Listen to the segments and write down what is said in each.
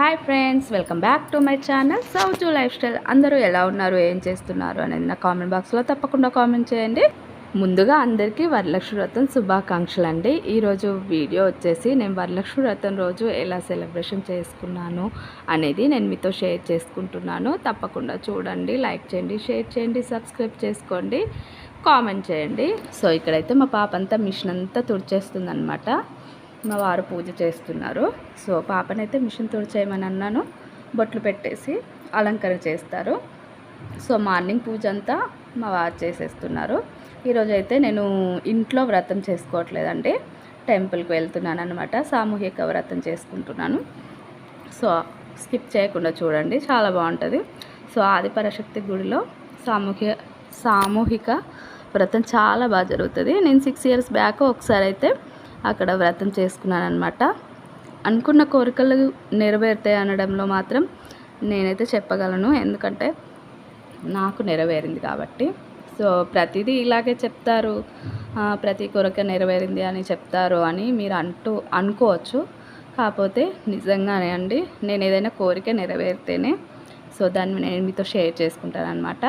Hi friends welcome back to my channel Souju lifestyle అందరూ ఎలా ఉన్నారు? ఏం చేస్తున్నారు? అనేది నా కామెంట్ బాక్స్లో తప్పకుండా కామెంట్ చేయండి. ముందుగా అందరికీ వరలక్ష్మి వ్రతం శుభాకాంక్షలు అండి. ఈరోజు వీడియో వచ్చేసి నేను వరలక్ష్మి వ్రతం రోజు ఎలా సెలబ్రేషన్ చేసుకున్నాను అనేది నేను మీతో షేర్ చేసుకుంటున్నాను. తప్పకుండా చూడండి లైక్ చేయండి షేర్ చేయండి సబ్స్క్రైబ్ చేసుకోండి కామెంట్ చేయండి. సో ఇక్కడైతే మా పాప అంతా మిషన్ అంతా తుడిచేస్తుంది మా వారు పూజ చేస్తున్నారు. సో పాపనైతే మిషన్ తుడిచేయమని అన్నాను. బొట్లు పెట్టేసి అలంకరణ చేస్తారు. సో మార్నింగ్ పూజ అంతా మా వారు చేసేస్తున్నారు. ఈరోజు అయితే నేను ఇంట్లో వ్రతం చేసుకోవట్లేదండి. టెంపుల్కి వెళ్తున్నాను అనమాట సామూహిక వ్రతం చేసుకుంటున్నాను. సో స్కిప్ చేయకుండా చూడండి. చాలా బాగుంటుంది. సో ఆదిపరశక్తి గుడిలో సామూహిక సామూహిక వ్రతం చాలా బాగా జరుగుతుంది. నేను సిక్స్ ఇయర్స్ బ్యాక్ ఒకసారి అయితే అక్కడ వ్రతం చేసుకున్నాను అనమాట అనుకున్న కోరికలు నెరవేరుతాయి అనడంలో మాత్రం నేనైతే చెప్పగలను. ఎందుకంటే నాకు నెరవేరింది కాబట్టి. సో ప్రతిదీ ఇలాగే చెప్తారు. ప్రతి కోరిక నెరవేరింది అని చెప్తారు అని మీరు అంటూ అనుకోవచ్చు. కాకపోతే నిజంగానే అండి నేను ఏదైనా కోరిక నెరవేరితేనే సో దాన్ని నేను మీతో షేర్ చేసుకుంటాను అనమాట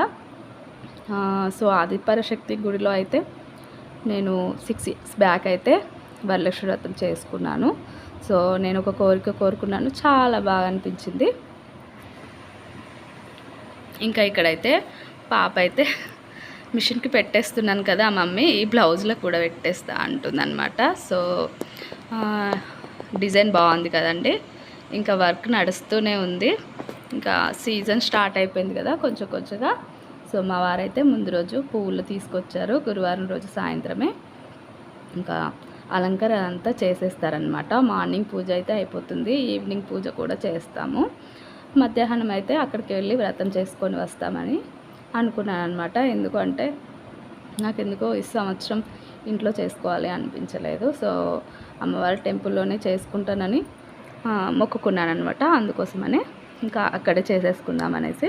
సో ఆదిపరశక్తి గుడిలో అయితే నేను సిక్స్ ఇయర్స్ బ్యాక్ అయితే వరలక్ష్మి వ్రతం చేసుకున్నాను. సో నేను ఒక కోరిక కోరుకున్నాను. చాలా బాగా అనిపించింది. ఇంకా ఇక్కడైతే పాప అయితే మిషన్కి పెట్టేస్తున్నాను కదా మమ్మీ ఈ బ్లౌజ్లో కూడా పెట్టేస్తా అంటుందన్నమాట. సో డిజైన్ బాగుంది కదండి. ఇంకా వర్క్ నడుస్తూనే ఉంది. ఇంకా సీజన్ స్టార్ట్ అయిపోయింది కదా కొంచెం కొంచెంగా. సో మా వారైతే ముందు రోజు పువ్వులు తీసుకొచ్చారు. గురువారం రోజు సాయంత్రమే. ఇంకా అలంకరణ అంతా చేసేస్తారనమాట మార్నింగ్ పూజ అయితే అయిపోతుంది. ఈవినింగ్ పూజ కూడా చేస్తాము. మధ్యాహ్నం అయితే అక్కడికి వెళ్ళి వ్రతం చేసుకొని వస్తామని అనుకున్నాను అనమాట ఎందుకంటే నాకు ఎందుకో ఈ సంవత్సరం ఇంట్లో చేసుకోవాలి అనిపించలేదు. సో అమ్మవారి టెంపుల్లోనే చేసుకుంటానని మొక్కుకున్నాను అనమాట అందుకోసమనే ఇంకా అక్కడే చేసేసుకుందాం అనేసి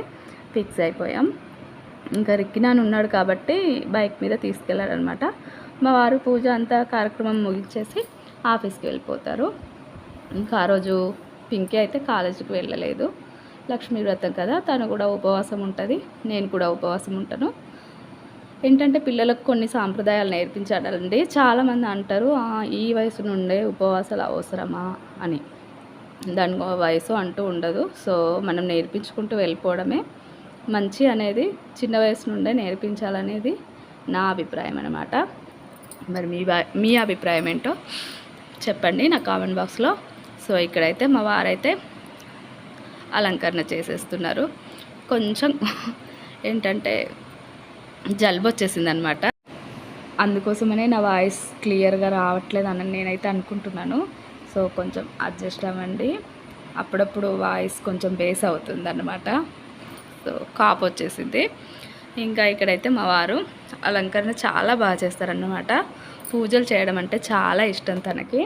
ఫిక్స్ అయిపోయాం. ఇంకా రిక్కినాన్ ఉన్నాడు కాబట్టి బైక్ మీద తీసుకెళ్ళారనమాట మా వారు పూజ అంతా కార్యక్రమం ముగించేసి ఆఫీస్కి వెళ్ళిపోతారు. ఇంకా ఆ రోజు పింకీ అయితే కాలేజీకి వెళ్ళలేదు. లక్ష్మీ వ్రతం కదా తను కూడా ఉపవాసం ఉంటుంది నేను కూడా ఉపవాసం ఉంటాను. ఏంటంటే పిల్లలకు కొన్ని సాంప్రదాయాలు నేర్పించాలండి చాలామంది అంటారు ఈ వయసు నుండే ఉపవాసాలు అవసరమా? అని. దాని వయసు అంటూ ఉండదు. సో మనం నేర్పించుకుంటూ వెళ్ళిపోవడమే మంచి అనేది చిన్న వయసు నుండే నేర్పించాలనేది నా అభిప్రాయం అనమాట మరి మీ మీ అభిప్రాయం ఏంటో చెప్పండి నా కామెంట్ బాక్స్లో. సో ఇక్కడైతే మా వారైతే అలంకరణ చేసేస్తున్నారు. కొంచెం ఏంటంటే జలుబు వచ్చేసింది అనమాట అందుకోసమనే నా వాయిస్ క్లియర్గా రావట్లేదు అని నేనైతే అనుకుంటున్నాను. సో కొంచెం అడ్జస్ట్ అవ్వండి. అప్పుడప్పుడు వాయిస్ కొంచెం బేస్ అవుతుంది అనమాట సో కాపు వచ్చేసింది ఇంకా ఇక్కడైతే మా వారు అలంకరణ చాలా బాగా చేస్తారన్నమాట. పూజలు చేయడం అంటే చాలా ఇష్టం తనకి.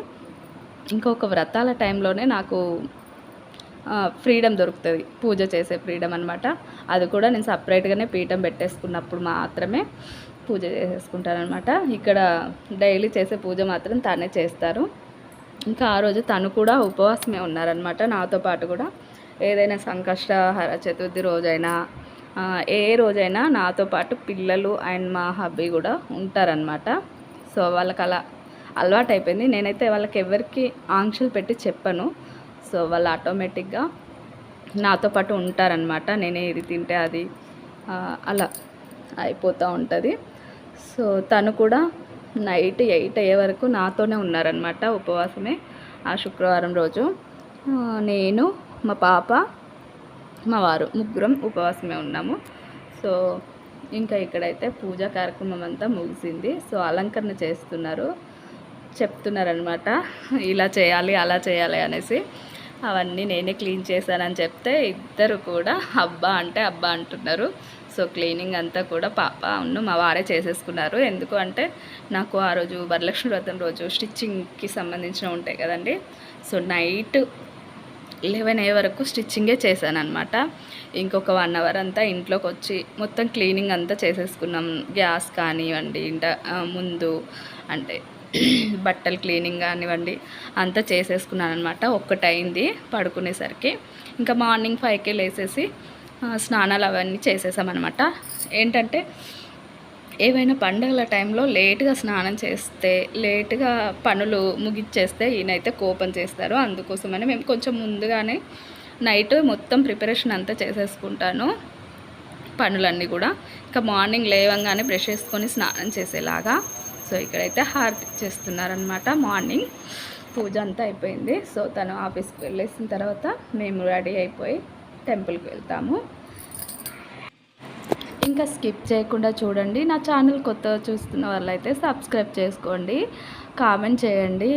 ఇంకొక వ్రతాల టైంలోనే నాకు ఫ్రీడమ్ దొరుకుతుంది. పూజ చేసే ఫ్రీడమ్ అనమాట అది కూడా నేను సపరేట్గానే పీఠం పెట్టేసుకున్నప్పుడు మాత్రమే పూజ చేసేసుకుంటానమాట ఇక్కడ డైలీ చేసే పూజ మాత్రం తనే చేస్తారు. ఇంకా ఆ రోజు తను కూడా ఉపవాసమే ఉన్నారనమాట నాతో పాటు కూడా ఏదైనా సంకష్టహర చతుర్థి రోజైనా ఏ రోజైనా నాతో పాటు పిల్లలు అండ్ మా హబ్బీ కూడా ఉంటారనమాట సో వాళ్ళకి అలా అలవాటు అయిపోయింది నేనైతే వాళ్ళకి ఎవరికి ఆంక్షలు పెట్టి చెప్పను. సో వాళ్ళు ఆటోమేటిక్గా నాతో పాటు ఉంటారనమాట నేను ఏది తింటే అది అలా అయిపోతూ ఉంటుంది. సో తను కూడా నైట్ ఎయిట్ అయ్యే వరకు నాతోనే ఉన్నారనమాట ఉపవాసమే ఆ శుక్రవారం రోజు. నేను మా పాప మా వారు ముగ్గురం ఉపవాసమే ఉన్నాము. సో ఇంకా ఇక్కడైతే పూజా కార్యక్రమం అంతా ముగిసింది. సో అలంకరణ చేస్తున్నారు. చెప్తున్నారనమాట ఇలా చేయాలి అలా చేయాలి అనేసి. అవన్నీ నేనే క్లీన్ చేశానని చెప్తే ఇద్దరు కూడా అబ్బా అంటే అబ్బా అంటున్నారు. సో క్లీనింగ్ అంతా కూడా పాప ఉన్ను మా వారే చేసేసుకున్నారు. ఎందుకు అంటే నాకు ఆ రోజు వరలక్ష్మి వ్రతం రోజు స్టిచ్చింగ్కి సంబంధించిన ఉంటాయి కదండి. సో నైట్ లెవెన్ అయ్యే వరకు స్టిచ్చింగే చేశాను అనమాట ఇంకొక వన్ అవర్ అంతా ఇంట్లోకి వచ్చి మొత్తం క్లీనింగ్ అంతా చేసేసుకున్నాం. గ్యాస్ కానివ్వండి ఇంట ముందు అంటే బట్టలు క్లీనింగ్ కానివ్వండి అంతా చేసేసుకున్నాను అనమాట ఒక్కటైంది పడుకునేసరికి. ఇంకా మార్నింగ్ ఫైవ్కి లేసేసి స్నానాలు అవన్నీ చేసేసామన్నమాట. ఏంటంటే ఏవైనా పండుగల టైంలో లేట్గా స్నానం చేస్తే లేట్గా పనులు ముగిచ్చేస్తే ఈయనైతే కోపం చేస్తారు. అందుకోసమని మేము కొంచెం ముందుగానే నైట్ మొత్తం ప్రిపరేషన్ అంతా చేసేసుకుంటాను పనులన్నీ కూడా. ఇంకా మార్నింగ్ లేవంగానే బ్రష్ చేసుకొని స్నానం చేసేలాగా. సో ఇక్కడైతే హారతి చేస్తున్నారనమాట మార్నింగ్. పూజ అంతా అయిపోయింది. సో తను ఆఫీస్కి వెళ్ళేసిన తర్వాత మేము రెడీ అయిపోయి టెంపుల్కి వెళ్తాము. ఇంకా స్కిప్ చేయకుండా చూడండి. నా ఛానల్ కొత్తగా చూస్తున్న వాళ్ళైతే సబ్స్క్రైబ్ చేసుకోండి. కామెంట్ చేయండి.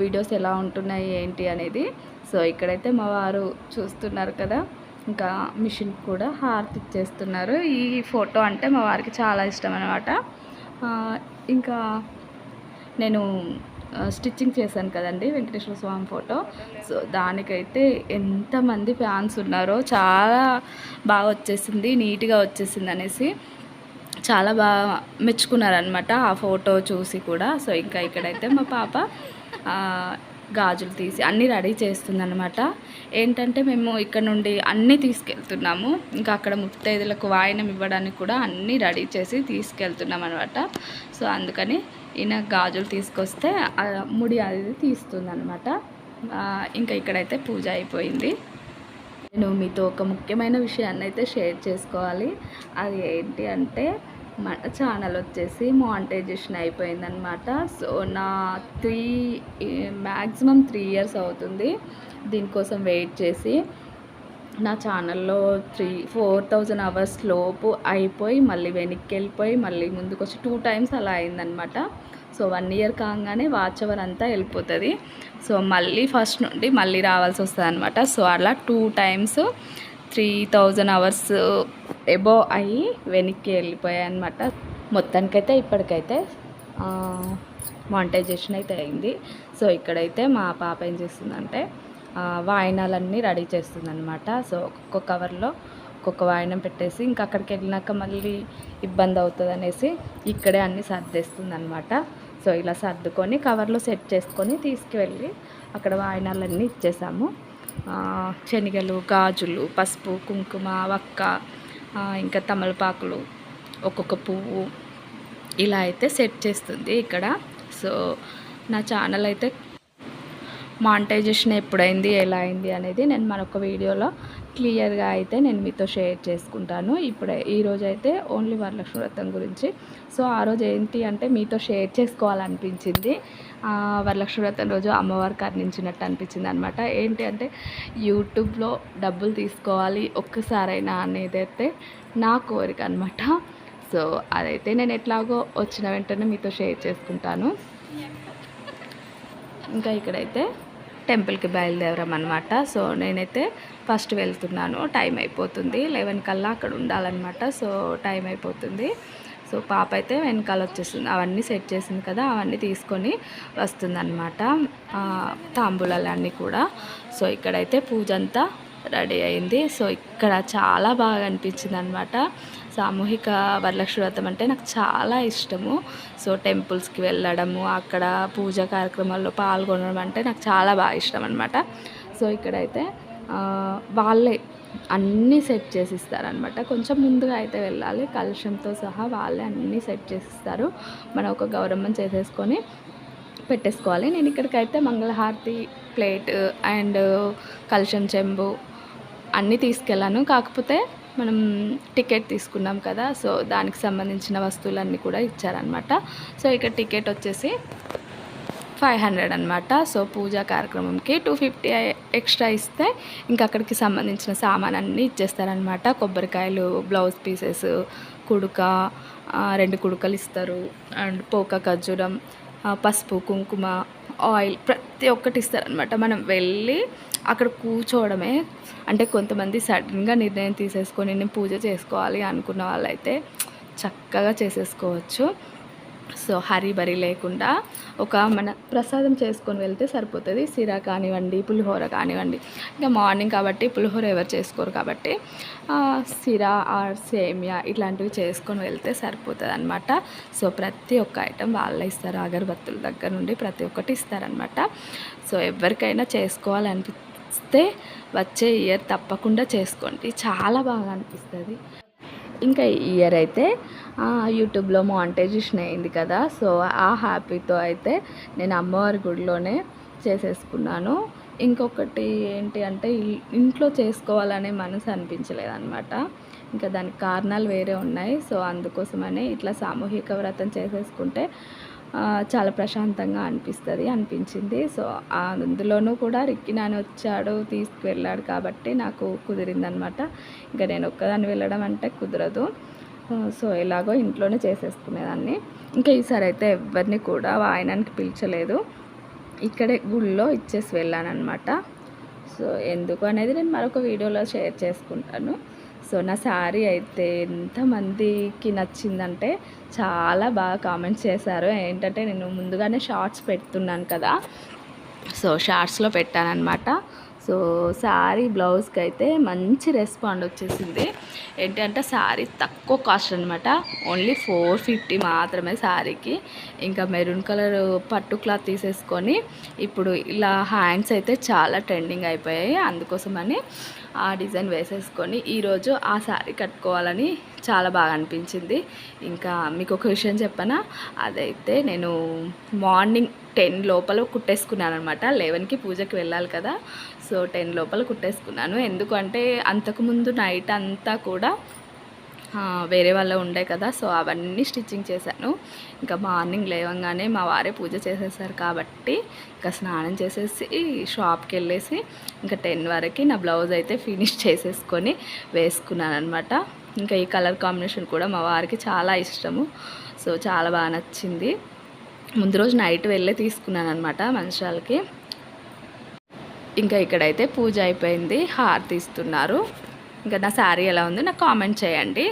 వీడియోస్ ఎలా ఉంటున్నాయి ఏంటి అనేది. సో ఇక్కడైతే మా వారు చూస్తున్నారు కదా. ఇంకా మిషన్ కూడా హారతి ఇచ్చేస్తున్నారు. ఈ ఫోటో అంటే మా వారికి చాలా ఇష్టం అనమాట ఇంకా నేను స్టిచ్చింగ్ చేశాను కదండి వెంకటేశ్వర స్వామి ఫోటో. సో దానికైతే ఎంతమంది ఫ్యాన్స్ ఉన్నారో చాలా బాగా వచ్చేసింది నీట్గా వచ్చేసింది అనేసి చాలా బాగా మెచ్చుకున్నారనమాట ఆ ఫోటో చూసి కూడా. సో ఇంకా ఇక్కడైతే మా పాప గాజులు తీసి అన్నీ రెడీ చేస్తుందనమాట ఏంటంటే మేము ఇక్కడ నుండి అన్నీ తీసుకెళ్తున్నాము. ఇంకా అక్కడ ముత్తైదులకు వాయనం ఇవ్వడానికి కూడా అన్నీ రెడీ చేసి తీసుకెళ్తున్నాం అనమాట సో అందుకని ఈయన గాజులు తీసుకొస్తే ముడి అది తీస్తుందనమాట ఇంకా ఇక్కడైతే పూజ అయిపోయింది. నేను మీతో ఒక ముఖ్యమైన విషయాన్ని అయితే షేర్ చేసుకోవాలి. అది ఏంటి అంటే మన ఛానల్ వచ్చేసి మానిటైజేషన్ అయిపోయిందనమాట సో నా త్రీ మ్యాక్సిమం త్రీ ఇయర్స్ అవుతుంది. దీనికోసం వెయిట్ చేసి నా ఛానల్లో త్రీ ఫోర్ థౌజండ్ అవర్స్ లోపు అయిపోయి మళ్ళీ వెనక్కి వెళ్ళిపోయి మళ్ళీ ముందుకు వచ్చి టూ టైమ్స్ అలా అయిందనమాట సో వన్ ఇయర్ కాగానే వాచ్ అవర్ అంతా వెళ్ళిపోతుంది. సో మళ్ళీ ఫస్ట్ నుండి మళ్ళీ రావాల్సి వస్తుంది అనమాట సో అలా two times three thousand hours uh, above అయ్యి వెనక్కి వెళ్ళిపోయాయి అనమాట మొత్తానికైతే ఇప్పటికైతే మానిటైజేషన్ అయితే అయింది. సో ఇక్కడైతే మా పాప ఏం చేస్తుందంటే ఆ, వాయినాలన్నీ రెడీ చేస్తుందన్నమాట. సో ఒక్కొక్క కవర్లో ఒక్కొక్క వాయినం పెట్టేసి ఇంకా అక్కడికి వెళ్ళినాక మళ్ళీ ఇబ్బంది అవుతుంది అనేసి ఇక్కడే అన్నీ సర్దేస్తుంది అనమాట సో ఇలా సర్దుకొని కవర్లో సెట్ చేసుకొని తీసుకువెళ్ళి అక్కడ వాయినాలన్నీ ఇచ్చేసాము. శనగలు గాజులు పసుపు కుంకుమ వక్క ఇంకా తమలపాకులు ఒక్కొక్క పువ్వు. ఇలా అయితే సెట్ చేస్తుంది ఇక్కడ. సో నా ఛానల్ అయితే మానిటైజేషన్ ఎప్పుడైంది ఎలా అయింది అనేది నేను మరొక వీడియోలో క్లియర్గా అయితే నేను మీతో షేర్ చేసుకుంటాను. ఇప్పుడే ఈరోజు అయితే ఓన్లీ వరలక్ష్మి వ్రతం గురించి. సో ఆ రోజు ఏంటి అంటే మీతో షేర్ చేసుకోవాలనిపించింది. వరలక్ష్మి వ్రతం రోజు అమ్మవారికి అందించినట్టు అనిపించింది అనమాట ఏంటి అంటే యూట్యూబ్లో డబ్బులు తీసుకోవాలి ఒక్కసారైనా అనేది అయితే నా కోరిక అనమాట సో అదైతే నేను ఎట్లాగో వచ్చిన వెంటనే మీతో షేర్ చేసుకుంటాను. ఇంకా ఇక్కడైతే టెంపుల్కి బయలుదేరాం అనమాట సో నేనైతే ఫస్ట్ వెళ్తున్నాను. టైం అయిపోతుంది. లెవెన్ కల్లా అక్కడ ఉండాలన్నమాట. సో టైం అయిపోతుంది. సో పాప అయితే వెనకాల వచ్చేస్తుంది. అవన్నీ సెట్ చేసింది కదా అవన్నీ తీసుకొని వస్తుందన్నమాట. ఆ, తాంబూలాలన్నీ కూడా. సో ఇక్కడైతే పూజ అంతా రెడీ అయింది. సో ఇక్కడ చాలా బాగా అనిపించింది అనమాట సామూహిక వరలక్ష్మి వ్రతం అంటే నాకు చాలా ఇష్టము. సో టెంపుల్స్కి వెళ్ళడము అక్కడ పూజ కార్యక్రమాల్లో పాల్గొనడం అంటే నాకు చాలా బాగా ఇష్టం అనమాట సో ఇక్కడైతే వాళ్ళే అన్నీ సెట్ చేసిస్తారనమాట కొంచెం ముందుగా అయితే వెళ్ళాలి. కలుషంతో సహా వాళ్ళే అన్నీ సెట్ చేసిస్తారు. మనం ఒక గౌరవం చేసేసుకొని పెట్టేసుకోవాలి. నేను ఇక్కడికైతే మంగళహారతి ప్లేట్ అండ్ కలుషం చెంబు అన్నీ తీసుకెళ్ళాను. కాకపోతే మనం టికెట్ తీసుకున్నాం కదా సో దానికి సంబంధించిన వస్తువులన్నీ కూడా ఇచ్చారనమాట సో ఇక్కడ టికెట్ వచ్చేసి ఫైవ్ హండ్రెడ్ అనమాట సో పూజా కార్యక్రమంకి టూ ఫిఫ్టీ ఎక్స్ట్రా ఇస్తే ఇంకా అక్కడికి సంబంధించిన సామాన్ అన్నీ ఇచ్చేస్తారనమాట కొబ్బరికాయలు బ్లౌజ్ పీసెస్ కుడుక రెండు కుడుకలు ఇస్తారు. అండ్ పోక ఖర్జూరం పసుపు కుంకుమ ఆయిల్ ప్రతి ఒక్కటి ఇస్తారనమాట మనం వెళ్ళి అక్కడ కూర్చోవడమే. అంటే కొంతమంది సడన్గా నిర్ణయం తీసేసుకొని నేను పూజ చేసుకోవాలి అనుకున్న వాళ్ళైతే చక్కగా చేసేసుకోవచ్చు. సో హరీ బరీ లేకుండా ఒక మన ప్రసాదం చేసుకొని వెళ్తే సరిపోతుంది. సిరా కానివ్వండి పులిహోర కానివ్వండి. ఇంకా మార్నింగ్ కాబట్టి పులిహోర ఎవరు చేసుకోరు కాబట్టి సిరా ఆర్ సేమియా ఇట్లాంటివి చేసుకొని వెళ్తే సరిపోతుంది అనమాట సో ప్రతి ఒక్క ఐటెం వాళ్ళే ఇస్తారు. అగరబత్తుల దగ్గర నుండి ప్రతి ఒక్కటి ఇస్తారనమాట సో ఎవరికైనా చేసుకోవాలనిపిస్తే వచ్చే ఇయర్ తప్పకుండా చేసుకోండి. చాలా బాగా అనిపిస్తుంది. ఇంకా ఈ ఇయర్ అయితే యూట్యూబ్లో మాంటైజేషన్ అయింది కదా. సో ఆ హ్యాపీతో అయితే నేను అమ్మవారి గుడిలోనే చేసేసుకున్నాను. ఇంకొకటి ఏంటి అంటే ఇంట్లో చేసుకోవాలనే మనసు అనిపించలేదన్నమాట. ఇంకా దానికి కారణాలు వేరే ఉన్నాయి. సో అందుకోసమనే ఇట్లా సామూహిక వ్రతం చేసేసుకుంటే చాలా ప్రశాంతంగా అనిపిస్తుంది అనిపించింది. సో ఆ అందులోనూ కూడా రిక్కి నాని వచ్చాడు తీసుకువెళ్ళాడు కాబట్టి నాకు కుదిరిందనమాట ఇంకా నేను ఒక్కదాన్ని వెళ్ళడం అంటే కుదరదు. సో ఎలాగో ఇంట్లోనే చేసేసుకునేదాన్ని. ఇంకా ఈసారి అయితే ఎవరిని కూడా వాయనానికి పిలిచలేదు. ఇక్కడే గుళ్ళో ఇచ్చేసి వెళ్ళాను అనమాట సో ఎందుకు అనేది నేను మరొక వీడియోలో షేర్ చేసుకుంటాను. సో నా శారీ అయితే ఎంతమందికి నచ్చిందంటే చాలా బాగా కామెంట్స్ చేశారు. ఏంటంటే నేను ముందుగానే షార్ట్స్ పెడుతున్నాను కదా. సో షార్ట్స్లో పెట్టానన్నమాట. సో శారీ బ్లౌజ్కి అయితే మంచి రెస్పాండ్ వచ్చేసింది. ఏంటంటే శారీ తక్కువ కాస్ట్ అనమాట ఓన్లీ ఫోర్ ఫిఫ్టీ మాత్రమే శారీకి. ఇంకా మెరూన్ కలర్ పట్టు క్లాత్ తీసేసుకొని ఇప్పుడు ఇలా హ్యాండ్స్ అయితే చాలా ట్రెండింగ్ అయిపోయాయి. అందుకోసమని ఆ డిజైన్ వేసేసుకొని ఈరోజు ఆ శారీ కట్టుకోవాలని చాలా బాగా అనిపించింది. ఇంకా మీకు ఒక విషయం చెప్పనా? అదైతే నేను మార్నింగ్ టెన్ లోపల కుట్టేసుకున్నాను అనమాట లెవెన్కి పూజకి వెళ్ళాలి కదా. సో టెన్ లోపల కుట్టేసుకున్నాను. ఎందుకంటే అంతకుముందు నైట్ అంతా కూడా వేరే వాళ్ళ ఉండే కదా సో అవన్నీ స్టిచ్చింగ్ చేశాను. ఇంకా మార్నింగ్ లేవగానే మా వారే పూజ చేసేసారు కాబట్టి ఇంకా స్నానం చేసేసి షాప్కి వెళ్ళేసి ఇంకా టెన్ వరకు నా బ్లౌజ్ అయితే ఫినిష్ చేసేసుకొని వేసుకున్నాను అనమాట ఇంకా ఈ కలర్ కాంబినేషన్ కూడా మా వారికి చాలా ఇష్టము సో చాలా బాగా నచ్చింది. ముందు రోజు నైట్ వెళ్ళే తీసుకున్నాను అనమాట మంచాలకి. ఇంకా ఇక్కడైతే పూజ అయిపోయింది హార్ తీస్తున్నారు ఇంకా నా శారీ ఎలా ఉంది నాకు కామెంట్ చేయండి.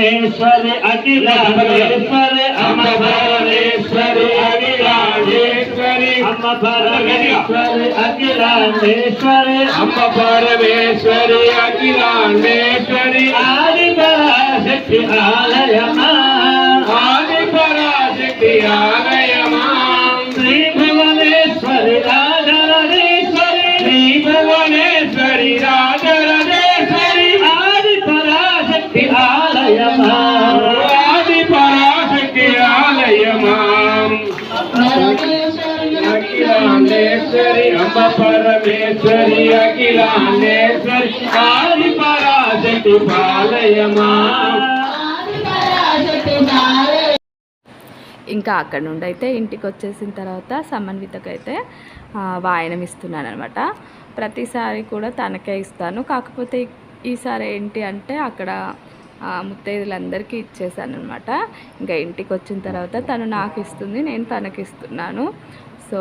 పరమేశ్వరి అఖిలేశ్వరి అమ్మ పరమేశ్వరి అఖిలాండేశ్వరి అమ్మ పరమేశ్వరి అఖిలాండేశ్వరి అమ్మ పరమేశ్వరి అఖిలాండేశ్వరి ఆది పరాశక్తి ఆలయమా ఆది పరాశక్తి ఆలయమా పరమేశ్వరి అఖిలాండేశ్వరి ఆది పరాశక్తి పాలయమా. ఇంకా అక్కడ నుండి అయితే ఇంటికి వచ్చేసిన తర్వాత సమన్వితకైతే వాయనం ఇస్తున్నాను అనమాట ప్రతిసారి కూడా తనకే ఇస్తాను. కాకపోతే ఈసారి ఏంటి అంటే అక్కడ ముత్తైదులందరికీ ఇచ్చేసాను అనమాట ఇంకా ఇంటికి వచ్చిన తర్వాత తను నాకు ఇస్తుంది నేను తనకి ఇస్తున్నాను సో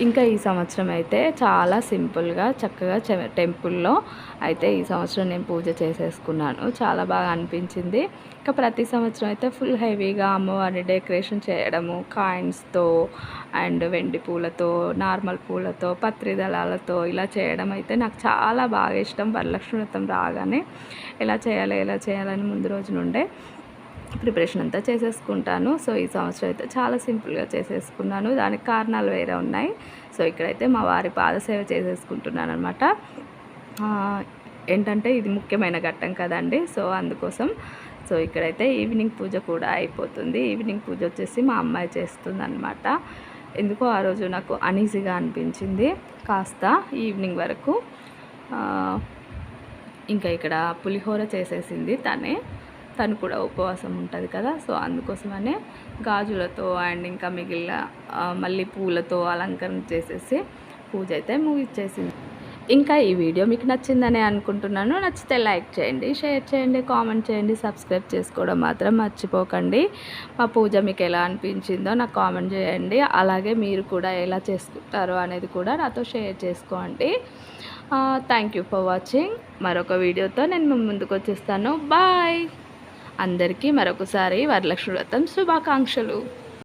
ఇంకా ఈ సంవత్సరం అయితే చాలా సింపుల్గా చక్కగా చె- టెంపుల్లో అయితే ఈ సంవత్సరం నేను పూజ చేసేసుకున్నాను. చాలా బాగా అనిపించింది. ఇంకా ప్రతి సంవత్సరం అయితే ఫుల్ హెవీగా అమ్మవారిని డెకరేషన్ చేయడము కాయిన్స్తో అండ్ వెండి పూలతో నార్మల్ పూలతో పత్రి దళాలతో ఇలా చేయడం అయితే నాకు చాలా బాగా ఇష్టం. వరలక్ష్మి వ్రతం రాగానే ఎలా చేయాలి ఎలా చేయాలని ముందు రోజు నుండే ప్రిపరేషన్ అంతా చేసేసుకుంటాను. సో ఈ సంవత్సరం అయితే చాలా సింపుల్గా చేసేసుకున్నాను. దానికి కారణాలు వేరే ఉన్నాయి. సో ఇక్కడైతే మా వారి పాదసేవ చేసేసుకుంటున్నాను అనమాట ఏంటంటే ఇది ముఖ్యమైన ఘట్టం కదండి. సో అందుకోసం. సో ఇక్కడైతే ఈవినింగ్ పూజ కూడా అయిపోతుంది. ఈవినింగ్ పూజ వచ్చేసి మా అమ్మాయి చేస్తుంది అనమాట ఎందుకో ఆ రోజు నాకు అనీజీగా అనిపించింది. కాస్త ఈవినింగ్ వరకు ఇంకా ఇక్కడ పులిహోర చేసేసింది తనే. తను కూడా ఉపవాసం ఉంటుంది కదా సో అందుకోసమనే గాజులతో అండ్ ఇంకా మిగిలిన మళ్ళీ పూలతో అలంకరణ చేసేసి పూజ అయితే ముగిచ్చేసింది. ఇంకా ఈ వీడియో మీకు నచ్చిందని అనుకుంటున్నాను. నచ్చితే లైక్ చేయండి షేర్ చేయండి కామెంట్ చేయండి సబ్స్క్రైబ్ చేసుకోవడం మాత్రం మర్చిపోకండి. మా పూజ మీకు ఎలా అనిపించిందో నాకు కామెంట్ చేయండి. అలాగే మీరు కూడా ఎలా చేసుకుంటారో అనేది కూడా నాతో షేర్ చేసుకోండి. Thank you for watching. మరొక వీడియోతో నేను ముందుకు వచ్చేస్తాను. బాయ్! అందరికీ మరొకసారి వరలక్ష్మి వ్రతం శుభాకాంక్షలు.